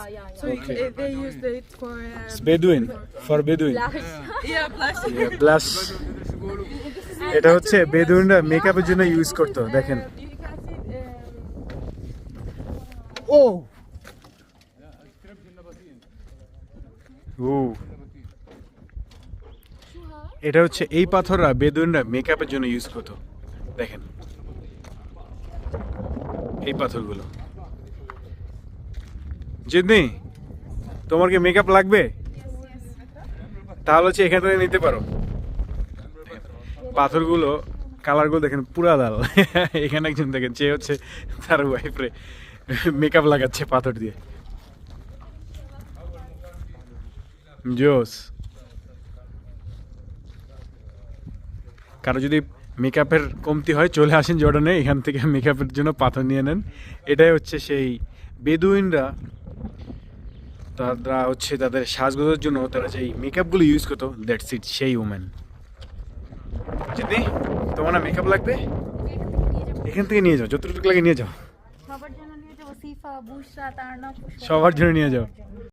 Yeah, yeah, yeah. So Okay. uh, they use it for uh, Bedouin for Bedouin yeah, blush. Blush এটা হচ্ছে বেদুইনরা মেকআপের জন্য use করতো দেখেন। Uh, can see. Um, ও ও এটা হচ্ছে এই পাথররা বেদুইনরা মেকআপের জন্য ইউজ করতো দেখেন। এই পাথরগুলো। জিদনি তোমার কি মেকআপ লাগবে? তাহলে হচ্ছে এখান থেকে নিতে পারো। পাথরগুলো কালারগুলো দেখেন পুরা লাল। এখানে একজন দেখেন যে হচ্ছে তার ওয়াইফরে মেকআপ লাগাচ্ছে পাথর দিয়ে। জোস। কারও যদি মেকআপের কমতি হয়, চলে আসেন জর্ডানে, এখান থেকে মেকআপের জন্য পাথর নিয়ে নেন। এটাই হচ্ছে সেই বেদুইনরা তারা হচ্ছে তাদের সাজগোজের জন্য তারা যেই মেকআপগুলো ইউজ করতো দ্যাটস ইট সেই উমেন যদি তোমার না মেকআপ লাগবে? এখান থেকে নিয়ে যাও যতটুকু লাগে নিয়ে যাও। সবার জন্য নিয়ে যাও সিফা বুশরা তার সবার জন্য নিয়ে যাও।